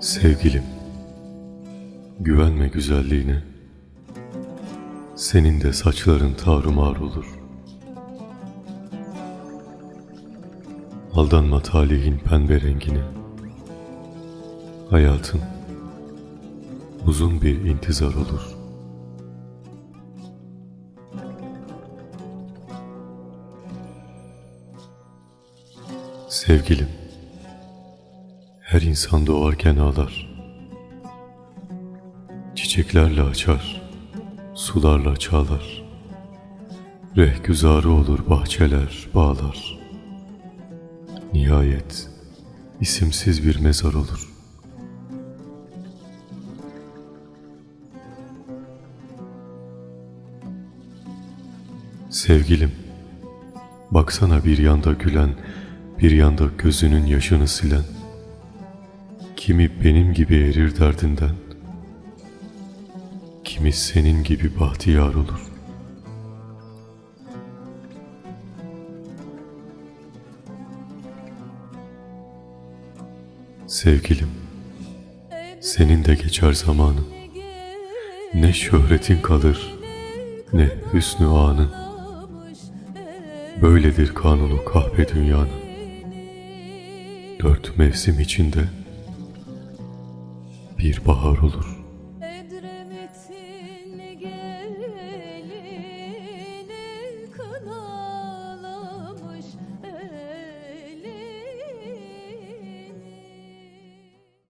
Sevgilim, güvenme güzelliğine. Senin de saçların tarumar olur. Aldanma talihin pembe rengine. Hayatın uzun bir intizar olur. Sevgilim, her insan doğarken ağlar. Çiçeklerle açar, sularla çağlar. Rehgüzarı olur bahçeler, bağlar. Nihayet isimsiz bir mezar olur. Sevgilim, baksana bir yanda gülen, bir yanda gözünün yaşını silen. Kimi benim gibi erir derdinden, kimi senin gibi bahtiyar olur. Sevgilim, senin de geçer zamanın. Ne şöhretin kalır, ne hüsnü anın. Böyledir kanunu kahpe dünyanın. Dört mevsim içinde bir bahar olur.